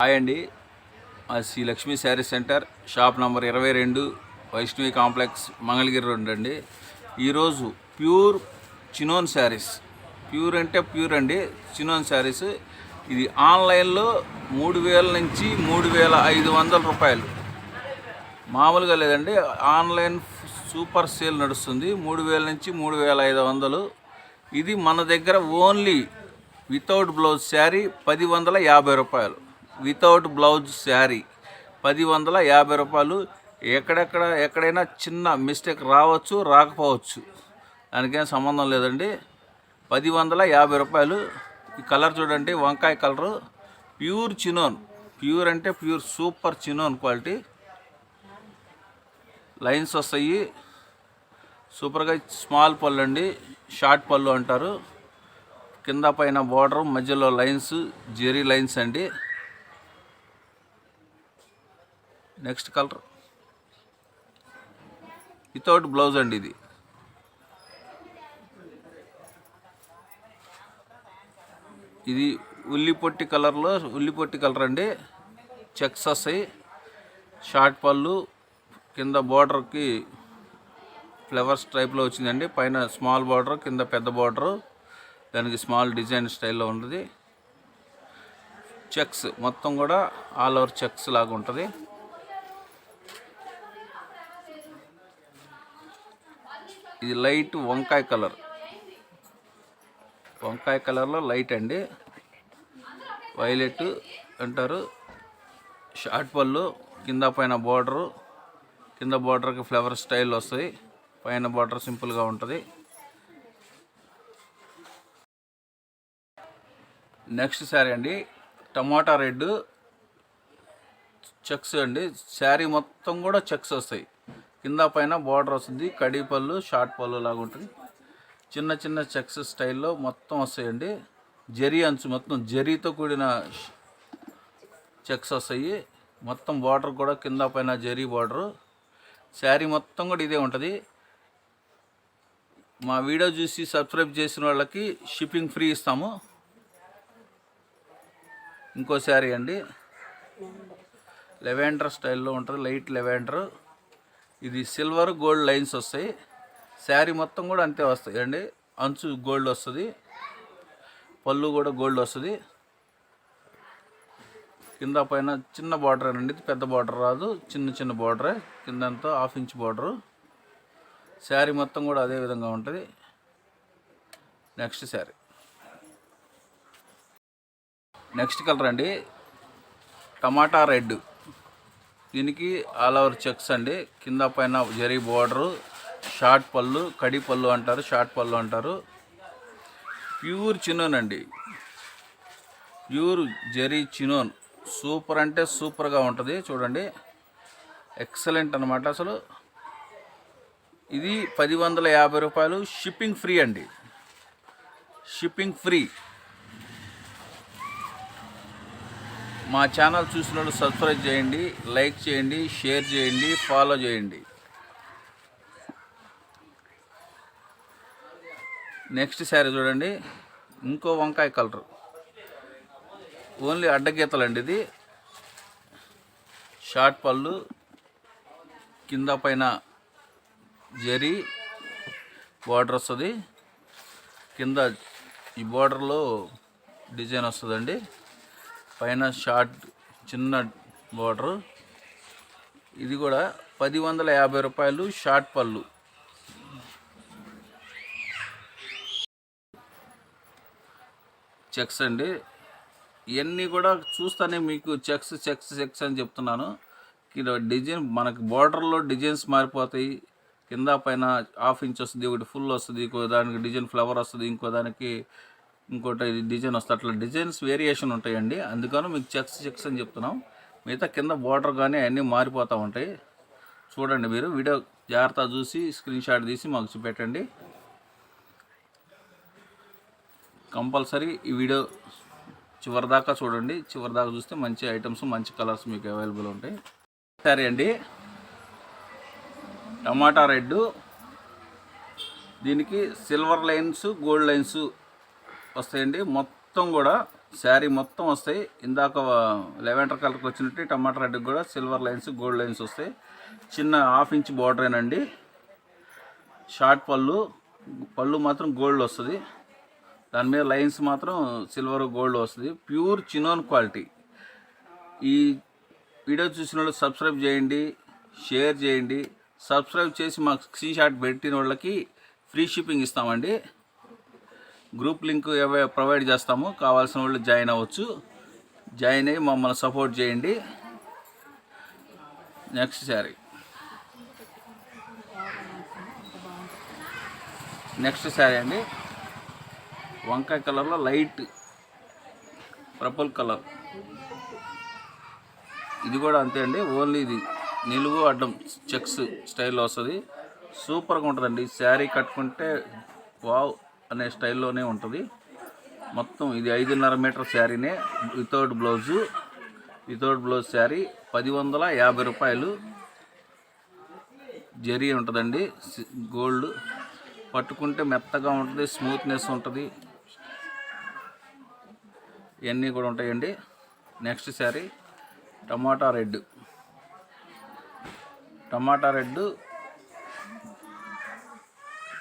Hi అండి. Sri Lakshmi sari centre shop number ఇరవై రెండు వైష్ణవి కాంప్లెక్స్ మంగళగిరి రోడ్ అండి. ఈరోజు ప్యూర్ చినోన్ శారీస్. ప్యూర్ అంటే ప్యూర్ అండి చినోన్ శారీస్. ఇది ఆన్లైన్లో మూడు వేల నుంచి మూడు వేల ఐదు వందల రూపాయలు. మామూలుగా లేదండి ఆన్లైన్ సూపర్ సేల్ నడుస్తుంది మూడు వేల నుంచి మూడు వేల ఐదు వందలు. ఇది మన దగ్గర ఓన్లీ వితౌట్ బ్లౌజ్ శారీ పది వందల యాభై రూపాయలు. Without blouse sari. పది వందల యాభై రూపాయలు ఎక్కడెక్కడ ఎక్కడైనా చిన్న మిస్టేక్ రావచ్చు రాకపోవచ్చు. దానికేం సంబంధం లేదండి. పది వందల యాభై రూపాయలు. ఈ కలర్ చూడండి వంకాయ కలరు. Pure chinon. ప్యూర్ అంటే pure super chinon quality. Lines వస్తాయి. సూపర్గా స్మాల్ పళ్ళు అండి షార్ట్ పళ్ళు అంటారు. కింద పైన బార్డర్ మధ్యలో లైన్స్ జెరీ లైన్స్ అండి. Next colour. వితౌట్ బ్లౌజ్ అండి ఇది. ఇది ఉల్లిపొట్టి కలర్లో ఉల్లిపొట్టి కలర్ అండి. చెక్స్ వస్తాయి. షార్ట్ పళ్ళు కింద బార్డర్కి ఫ్లవర్స్ టైప్లో వచ్చిందండి. పైన స్మాల్ బార్డర్ కింద పెద్ద బార్డర్. దానికి స్మాల్ డిజైన్ స్టైల్లో ఉంటుంది చెక్స్ మొత్తం కూడా ఆల్ ఓవర్ చెక్స్ లాగా ఉంటుంది. ఇది లైట్ వంకాయ కలర్. వంకాయ కలర్లో లైట్ అండి. వైలెట్ అంటారు. షార్ట్ పళ్ళు కింద పైన బార్డరు. కింద బార్డర్కి ఫ్లవర్ స్టైల్ వస్తాయి పైన బార్డర్ సింపుల్గా ఉంటుంది. నెక్స్ట్ శారీ అండి. Tomato red. చెక్స్ అండి. శారీ మొత్తం కూడా చెక్స్ వస్తాయి. కింద పైన బార్డర్ వస్తుంది. కడి పళ్ళు షార్ట్ పళ్ళు లాగా ఉంటుంది. చిన్న చిన్న చెక్స్ స్టైల్లో మొత్తం వస్తాయండి. జరీ అంచు మొత్తం జరీతో కూడిన చెక్స్ వస్తాయి. మొత్తం బార్డర్ కూడా కింద పైన జరీ బార్డరు శారీ మొత్తం కూడా ఇదే ఉంటుంది. మా వీడియో చూసి సబ్స్క్రైబ్ చేసిన వాళ్ళకి షిప్పింగ్ ఫ్రీ ఇస్తాము. ఇంకో శారీ అండి. లెవెండర్ స్టైల్లో ఉంటుంది. లైట్ లెవెండర్ ఇది సిల్వర్ గోల్డ్ లైన్స్ వస్తాయి. శారీ మొత్తం కూడా అంతే వస్తాయి. అండి అంచు గోల్డ్ వస్తుంది. పళ్ళు కూడా గోల్డ్ వస్తుంది. కింద పైన చిన్న బార్డర్ అండి పెద్ద బార్డర్ రాదు. చిన్న చిన్న బార్డరే కిందంతా హాఫ్ ఇంచ్ బార్డరు శారీ మొత్తం కూడా అదే విధంగా ఉంటుంది. నెక్స్ట్ శారీ. నెక్స్ట్ కలర్ అండి. Tomato red. దీనికి ఆల్ ఓవర్ చెక్స్ అండి. కింద పైన జరీ బోర్డరు షార్ట్ పళ్ళు కడి పళ్ళు అంటారు షార్ట్ పళ్ళు అంటారు. ప్యూర్ చినోన్ అండి. ప్యూర్ జరీ చినోన్ సూపర్ అంటే సూపర్గా ఉంటుంది చూడండి. ఎక్సలెంట్ అనమాట అసలు. ఇది పది వందల యాభై రూపాయలు షిప్పింగ్ ఫ్రీ అండి. షిప్పింగ్ ఫ్రీ మా ఛానల్ చూసిన సబ్స్క్రైబ్ చేయండి లైక్ చేయండి షేర్ చేయండి ఫాలో చేయండి. నెక్స్ట్ శారీ చూడండి ఇంకో వంకాయ కలర్. ఓన్లీ అడ్డగీతలండి ఇది. షార్ట్ పళ్ళు కింద పైన జరీ బార్డర్ వస్తుంది. కింద ఈ బార్డర్లో డిజైన్ వస్తుందండి. పైన షార్ట్ చిన్న బోర్డర్. ఇది కూడా పది వందల యాభై రూపాయలు షార్ట్ పళ్ళు. చెక్స్ అండి. ఇవన్నీ కూడా చూస్తానే మీకు చెక్స్ చెక్స్ చెక్స్ అని చెప్తున్నాను. కింద డిజైన్ మనకి బార్డర్లో డిజైన్స్ మారిపోతాయి. కింద పైన హాఫ్ ఇంచ్ వస్తుంది ఒకటి ఫుల్ వస్తుంది ఇంకో దానికి డిజైన్ ఫ్లవర్ వస్తుంది ఇంకో దానికి ఇంకోటి డిజైన్ వస్తుంది అట్లా డిజైన్స్ వేరియేషన్ ఉంటాయండి. అందుకని మీకు చెక్స్ చెక్స్ అని చెప్తున్నాం. మిగతా కింద బార్డర్ కానీ అన్నీ మారిపోతూ ఉంటాయి. చూడండి మీరు వీడియో జాగ్రత్త చూసి స్క్రీన్ షాట్ తీసి మాకు చూపెట్టండి. కంపల్సరీ ఈ వీడియో చివరి దాకా చూడండి. చివరి దాకా చూస్తే మంచి ఐటమ్స్ మంచి కలర్స్ మీకు అవైలబుల్ ఉంటాయి. సరే అండి. టమాటా రెడ్ దీనికి సిల్వర్ లైన్స్ గోల్డ్ లైన్స్ వస్తాయండి. మొత్తం కూడా శారీ మొత్తం వస్తాయి. ఇందాక లెవెండర్ కలర్కి వచ్చినట్టు టమాటా రెడ్కి కూడా సిల్వర్ లైన్స్ గోల్డ్ లైన్స్ వస్తాయి. చిన్న హాఫ్ ఇంచ్ బార్డరేనండి షార్ట్ పళ్ళు పళ్ళు మాత్రం గోల్డ్ వస్తుంది. దాని మీద లైన్స్ మాత్రం సిల్వర్ గోల్డ్ వస్తుంది. Pure chinon quality. ఈ వీడియో చూసిన వాళ్ళు సబ్స్క్రైబ్ చేయండి షేర్ చేయండి. సబ్స్క్రైబ్ చేసి మాకు స్క్రీన్ షాట్ పెట్టిన వాళ్ళకి ఫ్రీ షిప్పింగ్ ఇస్తామండి. గ్రూప్ లింక్ ప్రొవైడ్ చేస్తాము కావాల్సిన వాళ్ళు జాయిన్ అవ్వచ్చు. జాయిన్ అయ్యి మమ్మల్ని సపోర్ట్ చేయండి. నెక్స్ట్ శారీ. నెక్స్ట్ శారీ అండి. వంకాయ కలర్లో లైట్ పర్పుల్ కలర్. ఇది కూడా అంతే అండి. ఓన్లీ ఇది. నిలువు అడ్డం చెక్స్ స్టైల్లో వస్తుంది. సూపర్గా ఉంటుందండి. శారీ కట్టుకుంటే వావ్. అనే స్టైల్లోనే ఉంటుంది. మొత్తం ఇది ఐదున్నర metre శారీనే without blouse. Without blouse sari పది వందల యాభై రూపాయలు. జరీ ఉంటుందండి సి- గోల్డ్. పట్టుకుంటే మెత్తగా ఉంటుంది స్మూత్నెస్ ఉంటుంది. ఇవన్నీ కూడా ఉంటాయండి. Next sari tomato red. Tomato red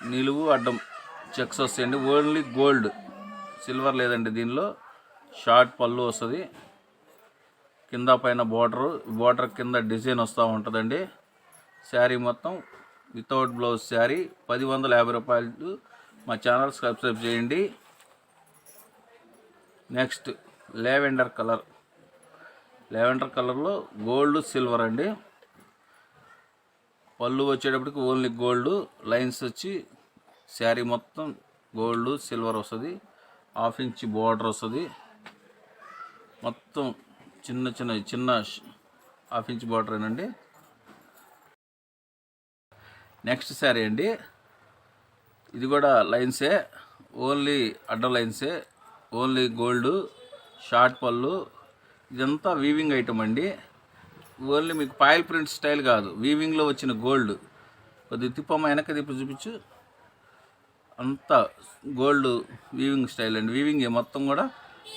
నిలువు అడ్డం. చెక్స్ వస్తాయండి ఓన్లీ గోల్డ్. సిల్వర్ లేదండి దీనిలో. షార్ట్ పళ్ళు వస్తుంది. కింద పైన బోర్డరు. బోర్డర్ కింద డిజైన్ వస్తూ ఉంటుందండి. శారీ మొత్తం వితౌట్ బ్లౌజ్ శారీ. పది వందల యాభై రూపాయలు మా ఛానల్ సబ్స్క్రైబ్ చేయండి. Next lavender colour. లావెండర్ కలర్లో గోల్డ్ సిల్వర్ అండి. పళ్ళు వచ్చేటప్పటికి ఓన్లీ గోల్డ్. లైన్స్ వచ్చి శారీ మొత్తం గోల్డ్ సిల్వర్ వస్తుంది. హాఫ్ ఇంచ్ బోర్డర్ వస్తుంది. మొత్తం చిన్న చిన్న చిన్న హాఫ్ ఇంచ్ బోర్డర్ ఏనండి. నెక్స్ట్ శారీ అండి. ఇది కూడా లైన్సే ఓన్లీ అడ్డ లైన్సే ఓన్లీ గోల్డ్ షార్ట్ పళ్ళు. ఇదంతా వీవింగ్ ఐటమ్ అండి. ఓన్లీ మీకు పాయల్ ప్రింట్ స్టైల్ కాదు వీవింగ్లో వచ్చిన గోల్డ్. కొద్దిగా తిప్పమ్మ వెనక తిప్పి చూపించు. అంతా గోల్డ్ వీవింగ్ స్టైల్ అండి. వీవింగ్ మొత్తం కూడా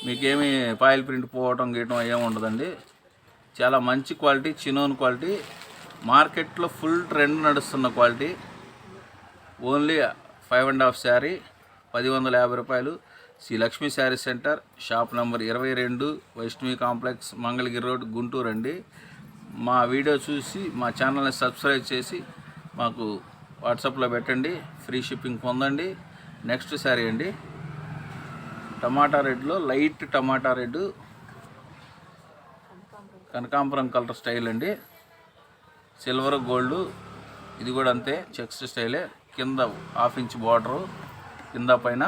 మీకేమీ పాయిల్ ప్రింట్ పోవటం గీయటం ఏమి ఉండదండి. చాలా మంచి క్వాలిటీ చినోన్ క్వాలిటీ మార్కెట్లో ఫుల్ ట్రెండ్ నడుస్తున్న quality only five and half sari పది వందల యాభై రూపాయలు. Sri Lakshmi sari centre shop number ఇరవై రెండు వైష్ణవి కాంప్లెక్స్ మంగళగిరి రోడ్ గుంటూరు అండి. మా వీడియో చూసి మా ఛానల్ని సబ్స్క్రైబ్ చేసి మాకు వాట్సాప్లో పెట్టండి ఫ్రీ షిప్పింగ్ పొందండి. నెక్స్ట్ శారీ అండి. టమాటా రెడ్లో లైట్ టమాటా రెడ్. కనకాంబరం కలర్ స్టైల్ అండి. సిల్వర్ గోల్డ్ ఇది కూడా అంతే చెక్స్ స్టైలే. కింద హాఫ్ ఇంచ్ బార్డరు కింద పైన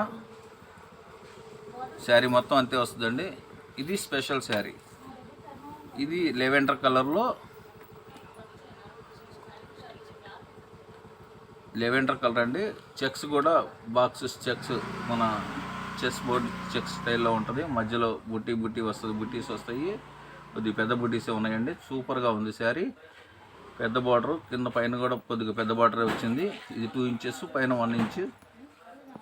శారీ మొత్తం అంతే వస్తుందండి. ఇది స్పెషల్ శారీ. ఇది లెవెండర్ కలర్లో లెవెండర్ కలర్ అండి. చెక్స్ కూడా బాక్సెస్ చెక్స్ మన చెస్ బోర్డ్ చెక్స్ స్టైల్లో ఉంటుంది. మధ్యలో బుట్టి బుట్టి వస్తుంది బుట్టీస్ వస్తాయి. కొద్దిగా పెద్ద బుట్టీసే ఉన్నాయండి. సూపర్గా ఉంది శారీ. పెద్ద బార్డర్ కింద పైన కూడా కొద్దిగా పెద్ద బార్డరే వచ్చింది. ఇది టూ ఇంచెస్ పైన వన్ ఇంచ్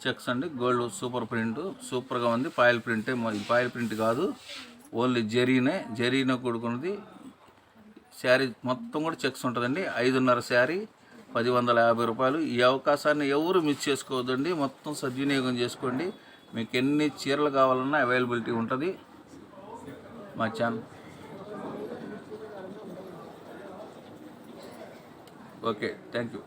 చెక్స్ అండి. గోల్డ్ సూపర్ ప్రింట్ సూపర్గా ఉంది. పాయల్ ప్రింటే మ- పాయల్ ప్రింట్ కాదు. ఓన్లీ జరీనే జరీనే కూడుకున్నది. శారీ మొత్తం కూడా చెక్స్ ఉంటుందండి. ఐదున్నర శారీ. పది వందల యాభై రూపాయలు. ఈ అవకాశాన్ని ఎవరు మిస్ చేసుకోవద్దండి. మొత్తం సద్వినియోగం చేసుకోండి. మీకు ఎన్ని చీరలు కావాలన్నా అవైలబిలిటీ ఉంటుంది. మా ఛానల్ ఓకే థ్యాంక్ యూ